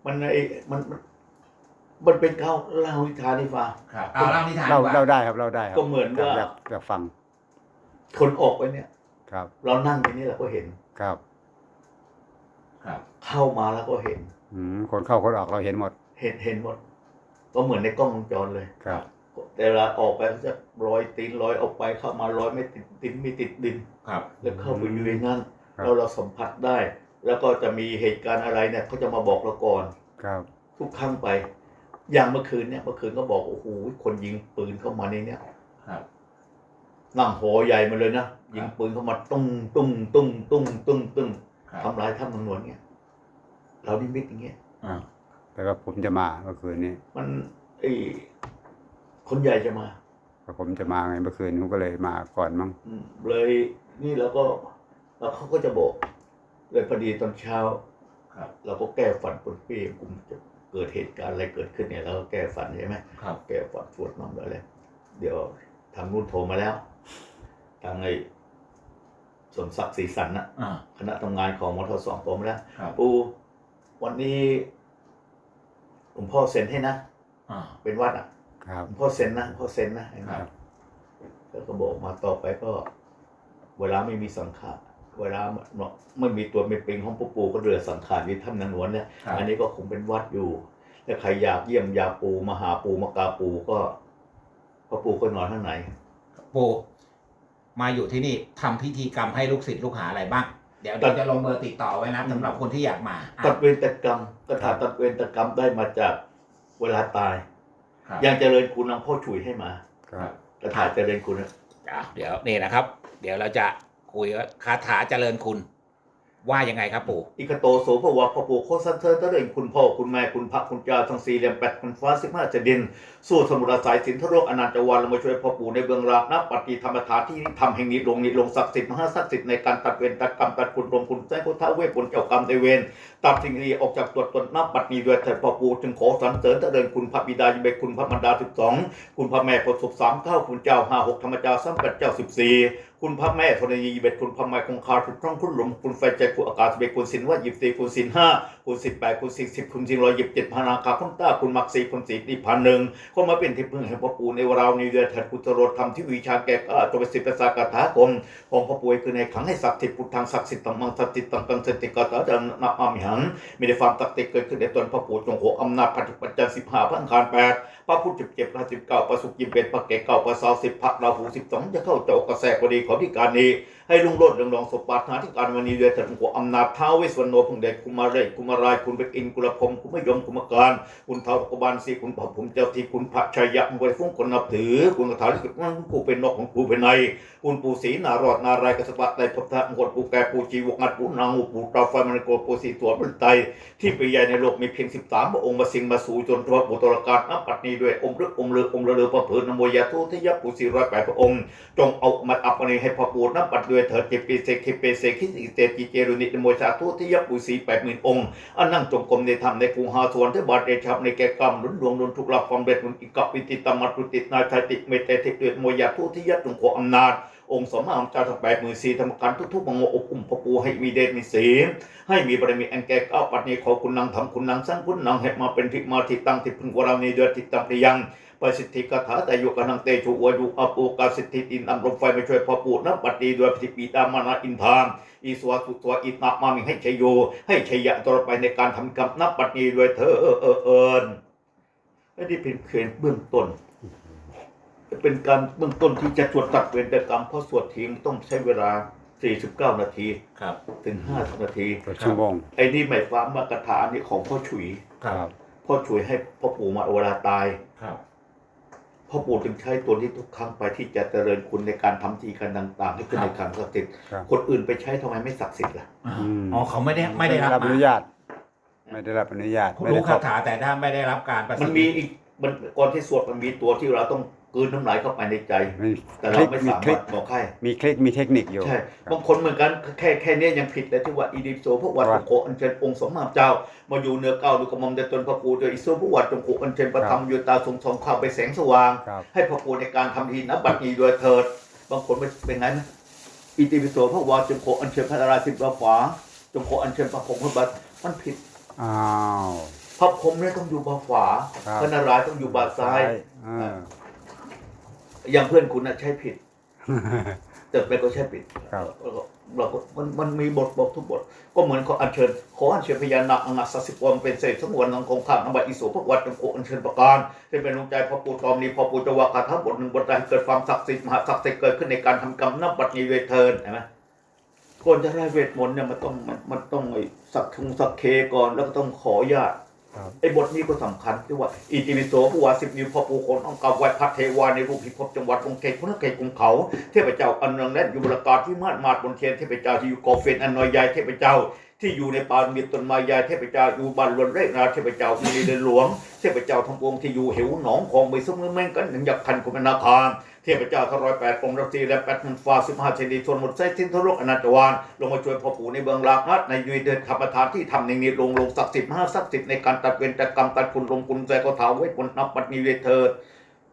Speaker 3: มันไอ้มันมันมันเป็นเขาเล่านิทานให้ฟัง
Speaker 2: ครับเอาเล่านิทาน
Speaker 1: ๆเรา
Speaker 2: ดีกว่า
Speaker 1: เราได้ครับเราได้ครับ
Speaker 3: ก็เหมือน
Speaker 1: ครับ
Speaker 3: ว่า
Speaker 1: อยากอยากฟัง
Speaker 3: คนออกไปเนี่ย
Speaker 1: ครับ
Speaker 3: เรานั่งที่นี่เราก็เห็น
Speaker 1: ครับ
Speaker 2: ครับ
Speaker 3: เข้ามาแล้วก็เห็น
Speaker 1: อืม คนเข้าคนออกเราเห็นหมด
Speaker 3: เห็นเห็นหมด ก็เหมือนในกล้องวงจรเลย
Speaker 1: ครับ
Speaker 3: แต่เวลาออกไปเขาจะลอยตีนลอยออกไปเข้ามาลอยไม่ติดดินไม่ติดดิน
Speaker 2: ครับ
Speaker 3: แล้วเข้าไปอยู่ในนั้น
Speaker 1: ครับ
Speaker 3: เราเราสัมผัสได้ แล้วก็จะมีเหตุการณ์อะไรเนี่ยเขาจะมาบอกเราก่อน
Speaker 1: ครับ
Speaker 3: ทุกครั้งไป อย่างเมื่อคืนเนี่ยเมื่อคืนก็บอกโอ้โหคนยิงปืนเข้ามาในเนี่ย
Speaker 2: ครับ
Speaker 3: นั่งหอใหญ่มาเลยนะยิงปืนเข้ามาตุ้งตุ้งตุ้งตุ้งตุ้งตุ้ง
Speaker 2: ครับ
Speaker 3: ทำลายถ้ำนางนวลเนี่ย เรานิมิตอย่างเงี้ย
Speaker 2: อ่า
Speaker 1: แล้วก็ผมจะมาเมื่อคืนนี้
Speaker 3: มันไอ้คนใหญ่จะมา
Speaker 1: ก็ผมจะมาไงเมื่อคืนผมก็เลยมาก่อนมั้ง
Speaker 3: อืมเลยนี่เราก็แล้วเขาก็จะบอก เลยพอดีตอนเช้า
Speaker 2: ครับ
Speaker 3: เราก็แก้ฝันปนเปี้ยกลุ่มจะเกิดเหตุการณ์อะไรเกิดขึ้นเนี่ยเราก็แก้ฝันใช่ไหม
Speaker 2: ครับ
Speaker 3: แก้ฝันสวดมนต์อะไรเดี๋ยวทางนู้นโทรมาแล้ว ทางไอ้สมศักดิ์ศรีสันนะ
Speaker 2: อ่า
Speaker 3: คณะทำงานของมทสองโทรมาแล้ว
Speaker 2: ครับ
Speaker 3: ปู วันนี้หลวงพ่อเซ็นให้นะ
Speaker 2: อ่า
Speaker 3: เป็นวัดอะ
Speaker 1: ครับ
Speaker 3: หลวงพ่อเซ็นนะหลวงพ่อเซ็นนะไอ้
Speaker 2: ครั
Speaker 3: นั่
Speaker 2: บ
Speaker 3: นแล้วก็บอกมาต่อไปก็ เวลาไม่มีสังขารเวลาไม่มีตัวไม่เป็นของปู่ปู่ก็เรือสังขารที่ถ้ำนางนวลเนี่ย
Speaker 2: ครับ
Speaker 3: อันนี้ก็คงเป็นวัดอยู่ถ้าใครอยากเยี่ยมยาปูมาหาปูมากราบปูก็พระปูก็นอนข้างใน
Speaker 2: ปู่มาอยู่ที่นี่ทำพิธีกรรมให้ลูกศิษย์ลูกหาอะไรบ้างเดี๋ยวเดี๋ยวจะลงเบอร์ติดต่อไว้นะสำหรับคนที่อยากมาอะ
Speaker 3: ตัดเวรตกรรมคาถาตัดเวรตกรรมได้มาจากเวลาตาย
Speaker 2: ครับ
Speaker 3: ยังเจริญคุณหลวงพ่อฉุยให้มา
Speaker 1: ครับ
Speaker 3: คาถาเจริญคุณนะ
Speaker 2: อะเดี๋ยวนี่นะครับ เดี๋ยวเราจะคุยว่าคาถาเจริญคุณ ว่ายังไงครับปู่
Speaker 3: อิคโตโสภวะพระปู่โคสันเทอร์เจริญคุณพ่อคุณแม่คุณพระคุณเจ้าทั้งสี่เหลี่ยมแปดคุณฟ้าสิบห้าจะดิน สู้สมุทรสายสินทโรกอนันตวันเรมาช่วยพ่อปู่ในเบื้องราบนับปฏิธรรมฐานที่ทำแห่งนี้ลงนี้ลงศักดิ์สิทธิ์มหาศักดิ์สิทธิ์ในการตัดเวรตัดกรรมตัดคุณรวมคุณแจ้งพุทธเวทผลเจ้ากรรมในเวรตัดสิ่งที่ออกจากตัวตนนับปัดนี้ด้วยเถิดพ่อปู่จึงขอสรรเสริญเจริญคุณพระบิดายิเบกคุณพระมารดาสิบสองคุณพระแม่พระศพสามเก้าคุณเจ้าห้าหกธรรมเจ้าสามแปดเจ้าสิบสี่คุณพระแม่ธรณียิเบกคุณพระแม่คงคาทุกช่องคุณหลมคุณไฟใจคุณอากาศเบคุณสินว่าหยิบสี่คุณสินห้าคุณสิบแปดคุณสี่สิบคุณสินร้อยหยิบเจ็ดพานาคาคุณต้าคุณมักสีคุณสีนิพพานหนึ่งก็มาเป็นที่พึ่งแห่งพ่อปู่ในวราวนี้เดือนถัดพุทธโรธรรมที่วิชาแก่กล้าตัวเป็นสิทธิศาสตร์คาถาคมของพ่อปู่คือในขังให้ศักดิ์สิทธิ์พุทธังศักดิ์สิทธิ์ตังมังศักดิ์สิทธิ์ตังกังสติกาตาจันนับอามิหังมีแต่ความศักดิ์สิทธิ์เกิดขึ้นในตนพ่อปู่จงโหอำนาจปฏิปัจจัยสิบห้าพังคารแปด พระพุทธสิบเจ็ดพระสิบเก้าพระสุกิมเป็นพระเกศเก้าพระสาวสิบพระราหูสิบสองจะเข้าเจ้ากระแสพอดีของที่การนี้ ให้ลุงโลดเรืองรองสมปรารถนาที่การวันนี้เดือนถัดหัวอำนาจท้าวเวสวรรณโนพงเดชกุมารเรศกุมารายคุณเป็นอินกุลพรมคุณไม่ยมกุมการคุณเท้ากบาลสีคุณพระผมเจ้าที่คุณพระชัยยะมวยฟุ้งคนนับถือ คุณกระถาลิขิตว่ากูเป็นนกของกูเป็นในคุณปู่ศรีนารอดนารายกษัตริย์ในพุทธมงคลปู่แก่ปู่จีวงัดปู่นางปู่ตาไฟมันโกปู่สีตัวเป็นไตที่ปีใหญ่ในโลกมีเพียงสิบสามพระองค์มาสิงมาสู่จนทวบุตรการนับปัตนีด้วยองค์ฤกองค์เลือองค์เลือพระเผือนโมยาทุทยปู่สีร้อยแปดพระองค์ จงเอามาอัปนีให้พระปู่นับปัดด้วยเถิดเจปีเสกเคเปเสกคิสิเตจิเจรุนิโมชาทุทยปู่สีแปดหมื่นองค์อันนั่งจงกรมในธรรมในกรุงหาสวนที่บาทเดชะในแก่กรรมหนุนดวงดวงทุกหลักความเด็ดมุนอิกับวิติตมัตุตินาชาติเมตเตติเดโมยาทุทิยะจงขออำนาจองค์สมมาของเจ้าทั้งแปดหมื่นสี่ธรรมการทุกๆมังโงอบอุ้มพระปูให้มีเดชมีศีลให้มีบารมีอันแก่ก้าวปัดนี้ขอคุณนางทำคุณนางสร้างคุณนางให้มาเป็นทิมาทิตังทิพึงวรามีเดือดทิตังพยัง ประสิทธิกถาแต่ยุกนังเตชุวายุอปูกาสิทธิอินอัมลมไฟมาช่วยพ่อปู่นับปัตตีด้วยพิปีตามานาอินทามอีสวาสุสวาอิตนามามิให้ชัยโย ให้ชัยยะต่อไปในการทำกรรมนับปัตตีด้วยเธอเออเออเอิญและนี่เป็นเพียงเบื้องต้นเป็นการเบื้องต้นที่จะสวดตัดเวรกรรมเพราะสวดทิ้งต้องใช้เวลา 49 นาที
Speaker 2: ครับ
Speaker 3: ถึง 50 นาที
Speaker 1: ตัวชั่วโมง
Speaker 3: ไอ้นี่หมายความว่ากถาอันนี้ของพ่อฉุย
Speaker 2: ครับ
Speaker 3: พ่อฉุยให้พ่อปู่มาเวลาตาย
Speaker 2: ครับ
Speaker 3: พ่อปู่จึงใช้ตัวนี้ทุกครั้งไปที่จะเจริญคุณในการทำทีการต่าง ๆ ให้ขึ้นในการศักดิ์สิทธิ์
Speaker 1: ครับ
Speaker 3: คนอื่นไปใช้ทำไมไม่ศักดิ์สิทธิ์ล่ะ
Speaker 2: อ๋อ
Speaker 1: อืม
Speaker 2: อ๋อเขาไม่ได้ไม่ได้รับ
Speaker 1: อนุญาต ไม่ได้รับอนุญาตไม่ได้
Speaker 2: รู้
Speaker 1: คร
Speaker 2: คา
Speaker 1: อบ
Speaker 2: ถาแต่ถ้าไม่ได้รับการประสิ
Speaker 3: มั
Speaker 2: ท
Speaker 3: น
Speaker 2: ธิ์
Speaker 3: มีอีกมันก่อนที่สวดมันมีตัวที่เราต้องกลืนน้ำลายเข้าไปในใจ
Speaker 1: มี
Speaker 3: แต่
Speaker 1: ค
Speaker 3: เรา
Speaker 1: ลิก
Speaker 3: ไม่
Speaker 1: มี
Speaker 3: สา
Speaker 1: คลิ
Speaker 3: มากรถบอกให้
Speaker 1: มีคลิกมีเทคนิคอยู่
Speaker 3: ใช่
Speaker 1: ครับ
Speaker 3: บางคนเหมือนกันแค่แค่เนี้ยยังผิดเลยที่ว่าอีดิโซพระวัดจงโคอัญเชิญองค์สมมาเจ้า มาอยู่เหนือเก้าดูกระหม่อมเดชตนพระปูโดยอิโซพระวัดจงโคอัญเชิญประทับอยู่ตาทรงทองข้าวไปแสงสว่าง
Speaker 1: ครับ
Speaker 3: ให้พระปูในการทำทีนับบัตรนี้ด้วยเถิด บางคนเป็นเป็นไงไหมอิติปิโสพระวัดจงโคอัญเชิญพระนารายณ์สิบประขวาจงโคอัญเชิญพระพรหมพระบัตรมันผิด
Speaker 1: อ้าว
Speaker 3: พระพรหมเนี่ยต้องอยู่บาขวา
Speaker 1: ครับ
Speaker 3: พระนารายณ์ต้องอยู่บาซ้าย
Speaker 1: อ่า
Speaker 3: อย่างเพื่อนคุณน่ะใช้ผิด แต่ไปก็ใช้ผิด
Speaker 1: ครับ
Speaker 3: เราก็เราก็มันมันมีบทบอกทุกบท ก็เหมือนขออัญเชิญขออัญเชิญพญานาคอังอัสสสิบวันเป็นเศษสงวนนังคงข้ามนบัตอิโสพระวัดจังโกอัญเชิญประการที่เป็นดวงใจพระปู่ตอมนี้พอปู่จะว่าคาถาบทหนึ่งบทใดให้เกิดความศักดิ์สิทธิ์มหาศักดิ์สิทธิ์เกิดขึ้นในการทำกรรมนับบัตรนี้เวทเทินเห็นไหมก่อนจะได้เวทมนต์เนี่ยมันต้องมันมันต้องไอ้สักคงสักเคก่อนแล้วก็ต้องขอญาต
Speaker 1: ครับ
Speaker 3: ไอ้บทนี้ก็สำคัญที่ว่าอิติวิโสผู้ว่าสิบนิ้วพ่อปู่คนองกาไวพัดเทวาในรูปพิภพจังหวัดกรุงเทพพระนครกรุงเขาเทพเจ้าอันเนืองแน่นอยู่บรากาศที่มาดมาดบนเทียนเทพเจ้าที่อยู่กอเฟนอันน้อยใหญ่เทพเจ้า ที่อยู่ในป่ามีต้นไม้ใหญ่เทพเจ้าอยู่บ้านลวนเรนาเทพเจ้ามีในเรือนหลวงเทพเจ้าทั้งปวงที่อยู่เหวหนองคลองไปสมอแม่งกันหนึ่งอยากพันกุมนาคารเทพเจ้าทั้งร้อยแปดองค์รักษีและแปดมันฟ้าสิบห้าเชนีชนหมดไส้ทิ้นทะลุอนาจวานลงมาช่วยพ่อปู่ในเบืองลากนัดในยุยเดินธรรมทานที่ทำในนี้ลงลงศักดิ์สิทธิ์มหาศักดิ์สิทธิ์ในการตัดเวรตัดกรรมตัดคุณลงคุณใจก็ถาเวทมนต์นับปัดนิเวศเถิด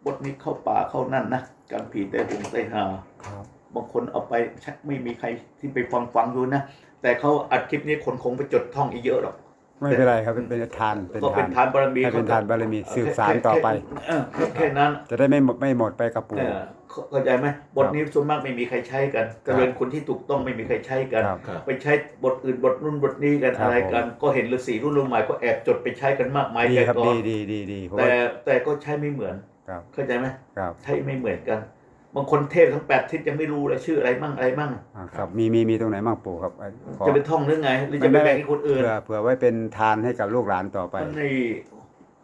Speaker 3: บทนี้เข้าป่าเข้านั่นนะการผีแต่หงใส่หา
Speaker 1: ครับ
Speaker 3: บางคนเอาไปใช้ไม่มีใครที่ไปฟังฟังอยู่นะ แต่เขาอัดคลิปนี้คนคงไปจดท่องอีกเยอะหรอก
Speaker 1: ไม่เป็นไรครับเป็นเป็นทานเป็น
Speaker 3: ก็เป็
Speaker 1: ทานน
Speaker 3: ทานบารมี
Speaker 1: ให้เป็นทานบารมีสืบสานต่อไป
Speaker 3: เออแค่แค่นั้น
Speaker 1: จะได้ไม่หมดไม่หมดไปกับปู่
Speaker 3: เออเข้าเข้าใจไหมบทนี้ส่วนมากไม่มีใครใช้กันเจริญคนที่ถูกต้องไม่มีใครใช้กัน
Speaker 1: ครับ
Speaker 2: ครับ
Speaker 3: ไปใช้บทอื่นบทนู่นบทนี้กัน
Speaker 1: ครับ
Speaker 3: อะไรกัน ก็เห็นฤาษีรุ่นรุ่นใหม่ก็แอบจดไปใช้กันมากมาย
Speaker 1: ดี
Speaker 3: แต่
Speaker 1: ครับ
Speaker 3: ก็
Speaker 1: ดีดีดีดีเพราะ
Speaker 3: แต่
Speaker 1: ว่า
Speaker 3: แต่ก็ใช้ไม่เหมือน
Speaker 1: ครับ
Speaker 3: เข้าใจไหม
Speaker 1: ครับ
Speaker 3: ใช้ไม่เหมือนกัน บางคนเทพทั้งแปดทิศยังไม่รู้เลยชื่ออะไรมั่งอะไรมั่ง
Speaker 1: อ่าครับมีมีมีตรงไหนบ้างปู่ครับขอ
Speaker 3: จะไปท่องหรือไง หรือจะไปแบ่งให้คนอื่น
Speaker 1: เผื่อเผื่อไว้เป็นทานให้กับลูกหลานต่อไป
Speaker 3: มันใน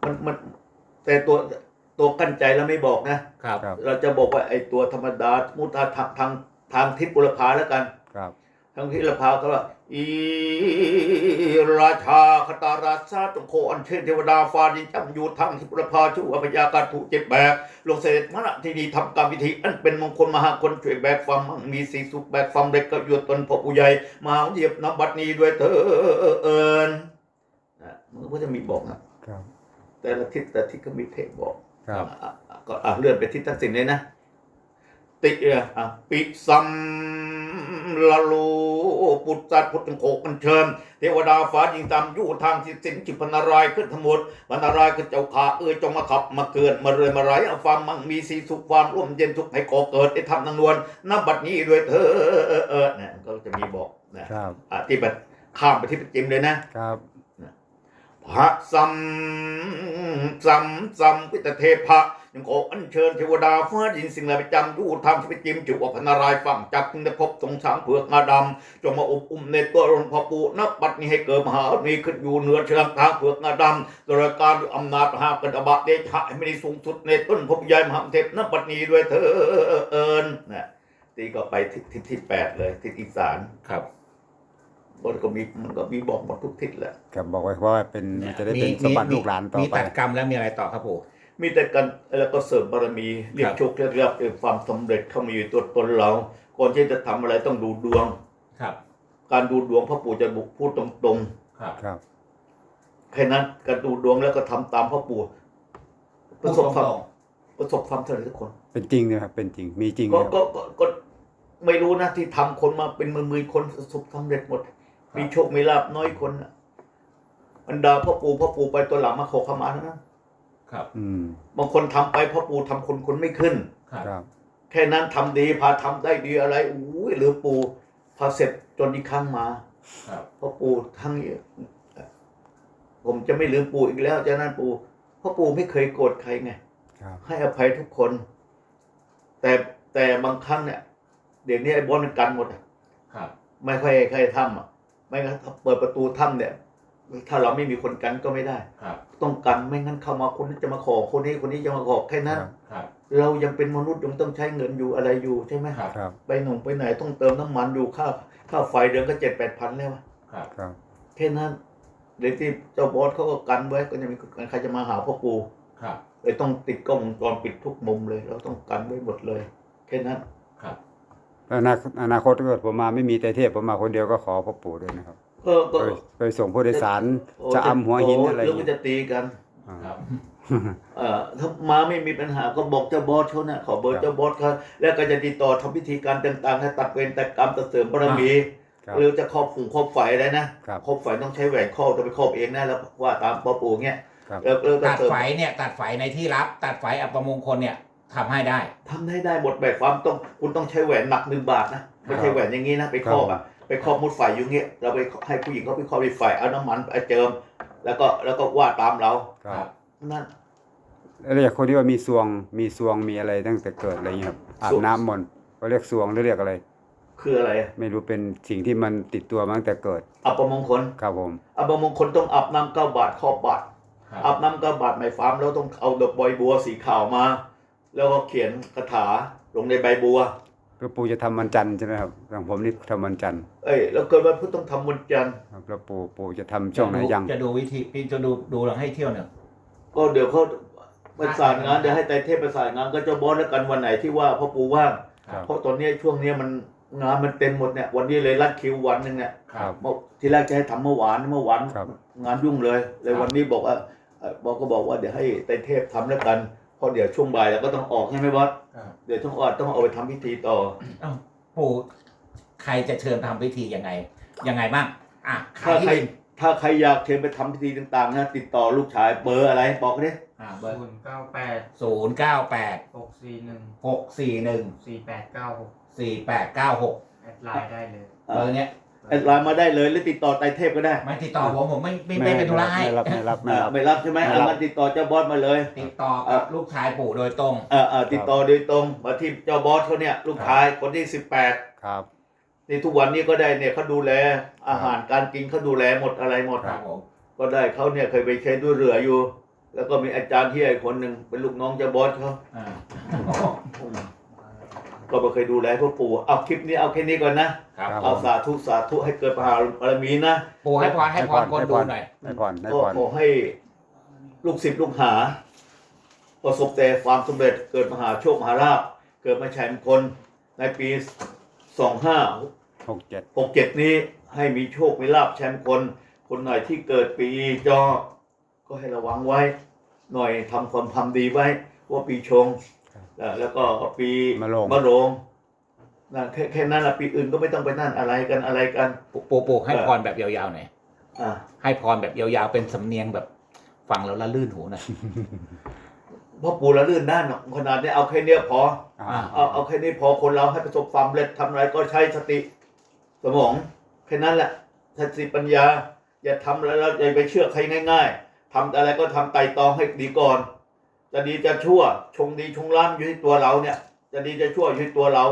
Speaker 3: มันมันแต่ตัวตัวกั้นใจแล้วไม่บอกนะ
Speaker 2: ครับ
Speaker 1: ครับ
Speaker 3: เราจะบอกว่าไอ้ตัวธรรมดามุตาทางทางทางทิศบุรพาแล้วกัน
Speaker 1: ครับ
Speaker 3: ทางทิศบุรพาเขาว่าอีราชาคตาราชาจงโคอัญเชิญเทวดาฟ้าดินจำอยู่ทางทิศบุรพาชื่อว่าพญาการถูกเจ็บแบกลงเสด็จมรณะที่นี่ทำกรรมวิธีอันเป็นมงคลมหาคนช่วยแบกความมั่งมีสีสุขแบกความเล็กก็อยู่ตนพ่อผู้ใหญ่มาเหยียบนำบัดนี้ด้วยเถินนะมันก็จะมีบอกนะ
Speaker 1: ครับ
Speaker 3: แต่ละทิศแต่ละทิศก็มีเทพบอก
Speaker 1: ครับ
Speaker 3: อะอะก็อะเลื่อนไปทิศทักษิณเลยนะ ติเอ่ออะปิสัมละโลปุตตัดพุทธโขกันเชิญเทวดาฟ้ายิงตามยู่ทางทิศสินจิพนารายณ์ขึ้นทั้งหมดพนารายณ์ขึ้นเจ้าขาเอ้ยจงมาขับมาเกิดมาเรื่อยมาไหลเอาความมั่งมีสีสุขความร่วมเย็นทุกข์ให้ก่อเกิดได้ทำนางนวลนับบัดนี้ด้วยเธอเออเนี่ยก็จะมีบอกนะครับอะที่แบบข้ามไปที่ประจิมเลยนะ
Speaker 1: ครับ
Speaker 3: พระสัมสัมสัมพิตเทพะยังขออัญเชิญเทวดาฟ้าดินสิ่งใดประจำอยู่ทำชีวิตจิมจุอพนารายฝั่งจักจึงได้พบทรงช้างเผือกงาดำจงมาอบอุ้มในตัวรนพปูนับบัดนี้ให้เกิดมหามีขึ้นอยู่เหนือเชิงทางเผือกงาดำโดยการอำนาจหากันอบะเดชะให้ไม่ได้สูงสุดในต้นพบใหญ่มหาเทพนับบัดนี้ด้วยเถินนะตีก็ไปทิศทิศที่แปดเลยทิศอีสาน
Speaker 2: ครับ
Speaker 3: มันก็มีมันก็มีบอกหมดทุกทิศแหละ
Speaker 1: ครับบอกไว้ว่าเป็นมันจะได้เป็นสมบัติลูกหลานต่อ
Speaker 2: มี
Speaker 1: ไป
Speaker 2: ตัดกรรมแล้วมีอะไรต่อครับปู่
Speaker 3: มีแต่กันแล้วก็เสริมบารมีเรีย
Speaker 2: ค
Speaker 3: ก
Speaker 2: รับ
Speaker 3: โชคเรียกลาภเรียกความสำเร็จเข้ามาอยู่ตัวตนเราก่อนที่จะทำอะไรต้องดูดวง
Speaker 2: ครับ
Speaker 3: การดูดวงพ่อปู่จะบุกพูดตรง
Speaker 2: ครับ
Speaker 1: ครับ
Speaker 3: ๆแค่นั้นการดูดวงแล้วก็ทำตามพ่อปู่ป
Speaker 2: พู
Speaker 3: ระ
Speaker 2: ด
Speaker 3: สบ
Speaker 2: ต
Speaker 3: ความ
Speaker 2: รง
Speaker 3: ประสบความสำเร็จทุกคน
Speaker 1: เป็นจริงนะครับเป็นจริงมีจริง
Speaker 3: ก็
Speaker 1: นะครับ
Speaker 3: ก็ก็ก็ไม่รู้นะที่ทำคนมาเป็นหมื่นๆคนประสบความสำเร็จหมด มีโชคมีลาภน้อยคนน่ะบรรดาพ่อปู่พ่อปู่ไปตัวหลังมาขอขมาทั้งนั้น
Speaker 2: ๆครับ
Speaker 1: อืม
Speaker 3: บางคนทำไปพ่อปู่ทำคนคนไม่ขึ้น
Speaker 2: ครับ
Speaker 1: ครับ
Speaker 3: แค่นั้นทำดีพาทำได้ดีอะไรอุ้ยหรือปู่พอเสร็จจนอีกครั้งมา
Speaker 2: ครับ
Speaker 3: พ่อปู่ทั้งผมจะไม่ลืมปู่อีกแล้วจากนั้นปู่พ่อปู่ไม่เคยโกรธใครไง
Speaker 1: ครับ
Speaker 3: ให้อภัยทุกคน แต่แต่บางครั้งเนี่ย เดี๋ยวนี้ไอ้บอสมันกันหมดอะ
Speaker 2: ครับ
Speaker 3: ไม่ค่อยใครทำอะ ไม่งั้นถ้าเปิดประตูถ้ำเนี่ย ถ้าเราไม่มีคนกันก็ไม่ได้
Speaker 2: ครับ
Speaker 3: ต้องกันไม่งั้นเข้ามาคนนี้จะมาขอคนนี้คนนี้จะมาขอแค่นั้น
Speaker 1: ครับ
Speaker 2: ครับ
Speaker 3: เรายังเป็นมนุษย์ยังต้องใช้เงินอยู่อะไรอยู่ใช่ไหม
Speaker 2: ครับ
Speaker 1: ครับ
Speaker 3: ไปหนุ่มไปไหนต้องเติมน้ำมันอยู่ค่าค่าไฟเดือนก็เจ็ดแปดพันแล้วอะ
Speaker 2: ครับ
Speaker 1: ครับ
Speaker 3: แค่นั้นเดี๋ยวที่เจ้าบอสเขาก็กันไว้ก็จะมีใครจะมาหาพ่อปู่
Speaker 2: ครับ
Speaker 3: เลยต้องติดกล้องวงจรปิดทุกมุมเลย เราต้องกันไว้หมดเลย แค่นั้น
Speaker 2: ครับ
Speaker 1: แล้ว อนาคตอนาคตถ้าเกิดผมมาไม่มีแต่เทพผมมาคนเดียวก็ขอพ่อปู่ด้วยนะครับ
Speaker 3: ก็ก็
Speaker 1: เคยเคยส่งผู้โดยสาร
Speaker 3: โอ้
Speaker 1: จะอำหัวหินอะไรอ
Speaker 3: โแล้ว
Speaker 1: ย่าง
Speaker 3: ก็
Speaker 1: เงี้ย
Speaker 3: จะตีกัน
Speaker 1: อ่า
Speaker 2: ครับ
Speaker 3: เอ่อถ้ามาไม่มีปัญหาก็บอกเจ้าบอสเขานะขอเบอ
Speaker 1: ครั
Speaker 3: ร์
Speaker 1: บ
Speaker 3: เจ้าบอสเขาแล้วก็จะติดต่อทำพิธีการต่างๆให้ตัดเวรตัดกรรมตัดเสริมบารมี
Speaker 1: ครับ
Speaker 3: หรือจะครอบฝูงครอบไฟอะไรนะครับ ครอบไฟต้องใช้แหวนครอบจะไปครอบเองนะแล้วว่าตามพ่อปู่เงี้ย
Speaker 1: ครับ
Speaker 3: แล้วแล้วจะ
Speaker 2: ตัด
Speaker 3: เสริม
Speaker 2: ไฟเนี่ยตัดไฟในที่รับ ตัดไฟอัปมงคลเนี่ย ทำให้ได้
Speaker 3: ทำให้ได้หมดแบบความต้องคุณต้องใช้แหวนหนักหนึ่งบาทนะไม่ใช่แหวนอย่างนี้นะไปครอบอะไปครอบมุดไฟอยู่เงี้ยเราไปให้ผู้หญิงเขาไปครอบไปไฟเอาน้ำมันไปเจิม แล้วก็แล้วก็ว่าตามเรา
Speaker 1: ครับ
Speaker 3: นั่น
Speaker 1: แล้วเรียกคนที่ว่ามีสวงมีสวงมีอะไรตั้งแต่เกิดอะไรเงี้ยครับอา
Speaker 3: ส
Speaker 1: บ
Speaker 3: วง
Speaker 1: น้ำมนต์เขาเรียกสวงหรือเรียกอะไร
Speaker 3: คืออะไรอะ
Speaker 1: ไม่รู้เป็นสิ่งที่มันติดตัวมาตั้งแต่เกิด
Speaker 3: อัปมงคล
Speaker 1: ครับผม
Speaker 3: อัปมงคลต้องอาบน้ำเก้าบาทครอบบาท
Speaker 2: ครับ
Speaker 3: อาบน้ำเก้าบาทหมายความแล้วต้องเอาดอกบอยบัวสีขาวมา แล้วก็เขียนคาถาลงในใบบัว
Speaker 1: แล้วปู่จะทำวันจันทร์ใช่ไหมครับอย่างผมนี่ทำวันจันทร์
Speaker 3: เอ้ยแล้วเกิดวันพุธต้องทำวันจันทร์
Speaker 1: ครับแล้วปู่ปู่จะทำช่วงไหนยัง
Speaker 2: จะดูวิธีพี่จะดูดูหลังให้เที่ยวหนึ่ง
Speaker 3: ก็เดี๋ยวเขาประสานงานเดี๋ยวให้ไตรเทพประสานงานก็จะบอสแล้วกันวันไหนที่ว่าพ่อปู่ว่าง
Speaker 1: ครับ
Speaker 3: เพราะตอนนี้ช่วงนี้มันงานมันเต็มหมดเนี่ยวันนี้เลยรัดคิววันหนึ่งเนี่ย
Speaker 2: ครับ
Speaker 3: เมื่อที่แรกจะให้ทำเมื่อวานเมื่อวาน
Speaker 1: ครับ
Speaker 3: งานยุ่งเลย เลย
Speaker 2: ครับ
Speaker 3: วันนี้บอกว่าเอ่อบอกก็บอกว่าเดี๋ยวให้ไตรเทพทำแล้วกัน เพราะเดี๋ยวช่วงบ่ายเราก็ต้องออกใช่ไหมบอส
Speaker 2: ครับ
Speaker 3: เดี๋ยวต้องออกต้องเอาไปทำพิธีต่อ
Speaker 2: เอ้าปู่ใครจะเชิญทำพิธียังไง ยังไงบ้างอะใคร
Speaker 3: ถ้าใคร
Speaker 2: ที่
Speaker 3: ถ้าใครอยากเชิญไปทำพิธีต่างๆนะติดต่อลูกชายเบอร์อะไรบอกดิ
Speaker 2: อ่าเบอร์
Speaker 4: ศูนย์เก้าแปด
Speaker 2: ศูนย์เก้าแปด
Speaker 4: หกสี่หนึ่ง
Speaker 2: หกสี่หนึ่ง
Speaker 4: สี่แปดเก้าหก
Speaker 2: สี่แปดเก้าหก
Speaker 4: แอดไลน์ได้เลย
Speaker 2: เบอร์เนี้ย
Speaker 3: แอดไลน์มาได้เลยหรือติดต่อไตรเทพก็ได้
Speaker 2: ไม่ติดต่อผมผมไม่ไม่ไม่เป็นธุระให้
Speaker 1: ไม่รับไม่รับไม่
Speaker 3: อ่า
Speaker 1: รับ
Speaker 3: ไม่รับใช่ไหม
Speaker 1: ไม่
Speaker 3: อ่า
Speaker 1: รับ
Speaker 3: งั้นติดต่อเจ้าบอสมาเลย
Speaker 2: ติดต่อกับลูกชายปู่โดยตรง
Speaker 3: อ่าอ่าติดต่อโดยตรงมาที่เจ้าบอสเขาเนี่ยลูกชายคนที่สิบแปด
Speaker 1: ครับ
Speaker 3: นี่ทุกวันนี้ก็ได้เนี่ยเขาดูแลอาหารการกินเขาดูแลหมดอะไรหมด
Speaker 2: ครับผม
Speaker 3: ก็ได้เขาเนี่ยเคยไปเช็ดด้วยเรืออยู่ แล้วก็มีอาจารย์ที่ไอ้คนหนึ่งเป็นลูกน้องเจ้าบอสเขา
Speaker 2: อ่า
Speaker 3: ก็ไม่เคยดูแลพวกปู่เอาคลิปนี้เอาแค่นี้ก่อนนะ
Speaker 2: ครับ
Speaker 1: ครับ
Speaker 3: เอาสาธุสาธุให้เกิดมหาบารมีนะ
Speaker 2: ปู่ให้พรให้พรคนดูหน่อย
Speaker 1: ให้พรให้
Speaker 3: ก็
Speaker 1: พร
Speaker 3: ขอให้ลูกศิษย์ลูกหา ประสบแต่ความสำเร็จเกิดมหาโชคมหาลาภเกิดมาชัยมงคลในปีสองห้า
Speaker 1: หกเจ็ด
Speaker 3: หกเจ็ดนี้ให้มีโชค มีลาภชัยมงคลคนไหนที่เกิดปีจอ ก็ให้ระวังไว้ หน่อยทำความทำดีไว้ ว่าปีชงเอ่อ แล้วก็ปี
Speaker 1: มะโรง
Speaker 3: มะโรงนะแค่แค่นั้นละปีอื่นก็ไม่ต้องไปนั่นอะไรกันอะไรกัน
Speaker 2: ปู่ปู่ปู่ให้พรแบบยาวๆหน่อย
Speaker 3: อ่า
Speaker 2: ให้พรแบบยาวๆเป็นสำเนียงแบบฟังแล้วละลื่นหูหน่อย
Speaker 3: พ่อปู่ละลื่นด้านหรอกขนาดนี้เอาแค่เนี้ยพอ
Speaker 1: อ่า
Speaker 3: เอาเอาแค่นี้พอคนเราให้ประสบความสำเร็จทำอะไรก็ใช้สติสมองแค่นั้นแหละสติปัญญา อย่าทำอะไรแล้วอย่าไปเชื่อใครง่าย ๆทำอะไรก็ทำไต่ตองให้ดีก่อน จะดีจะชั่ว ชงดีชงร้ายอยู่ที่ตัวเราเนี่ย จะดีจะชั่วอยู่ที่ตัวเรา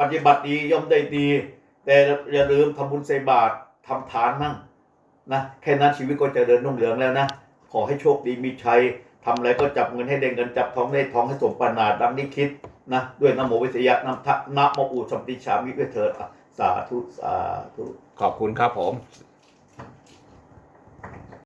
Speaker 3: ปฏิบัติดีย่อมได้ดี แต่อย่าลืมทำบุญใส่บาตรทำทานมั่งนะแค่นั้นชีวิตก็จะเดินรุ่งเรืองแล้วนะ ขอให้โชคดีมีชัยทำอะไรก็จับเงินให้ได้เงินจับทองได้ทองให้สมปานาดังที่คิดนะด้วยนโมวิทยะนำทะนะโมอุสัมปิชามิเวเถิดอะสาธุสาธุ
Speaker 2: ขอบคุณครับผม